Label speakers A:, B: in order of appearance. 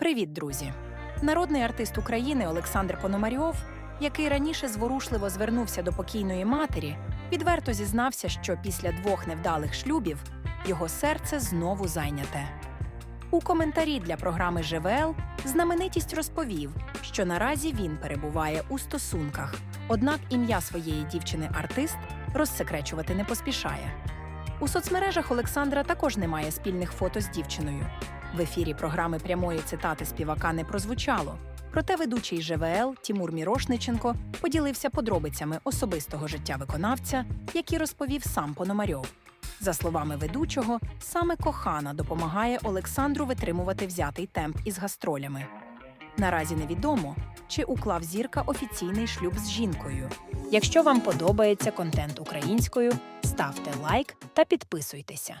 A: Привіт, друзі! Народний артист України Олександр Пономарьов, який раніше зворушливо звернувся до покійної матері, відверто зізнався, що після двох невдалих шлюбів його серце знову зайняте. У коментарі для програми ЖВЛ знаменитість розповів, що наразі він перебуває у стосунках, однак ім'я своєї дівчини-артист розсекречувати не поспішає. У соцмережах Олександра також немає спільних фото з дівчиною. В ефірі програми прямої цитати співака не прозвучало. Проте ведучий ЖВЛ Тімур Мірошниченко поділився подробицями особистого життя виконавця, які розповів сам Пономарьов. За словами ведучого, саме кохана допомагає Олександру витримувати взятий темп із гастролями. Наразі невідомо, чи уклав зірка офіційний шлюб з жінкою. Якщо вам подобається контент українською, ставте лайк та підписуйтеся.